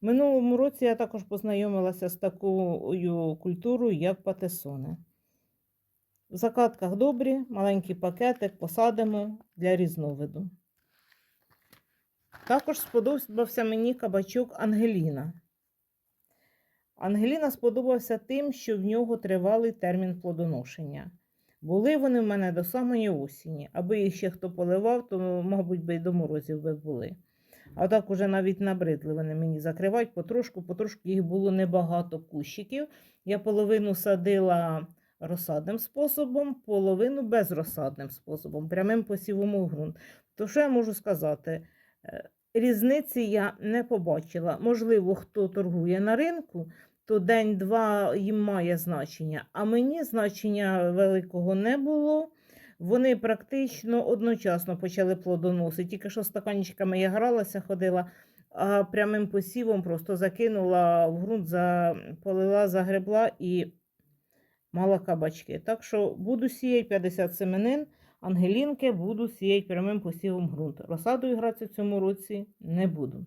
Минулому році я також познайомилася з такою культурою, як патесони. В закатках добрі, маленький пакетик посадимо для різновиду. Також сподобався мені кабачок Ангеліна. Ангеліна сподобався тим, що в нього тривалий термін плодоношення. Були вони в мене до самої осені. Аби їх ще хто поливав, то, мабуть, би й до морозів би були. А так уже навіть набридли вони мені закривають потрошку, потрошку їх було небагато кущиків. Я половину садила розсадним способом, половину безрозсадним способом, прямим посівом ґрунт. То що я можу сказати? Е, Різниці я не побачила. Можливо, хто торгує на ринку, то день-два їм має значення, а мені значення великого не було. Вони практично одночасно почали плодоносити. Тільки що стаканчиками я гралася, ходила, а прямим посівом просто закинула в ґрунт, полила, загребла і мала кабачки. Так що буду сіяти 50 семенин, ангелінки буду сіяти прямим посівом ґрунт. Розсадою гратися в цьому році не буду.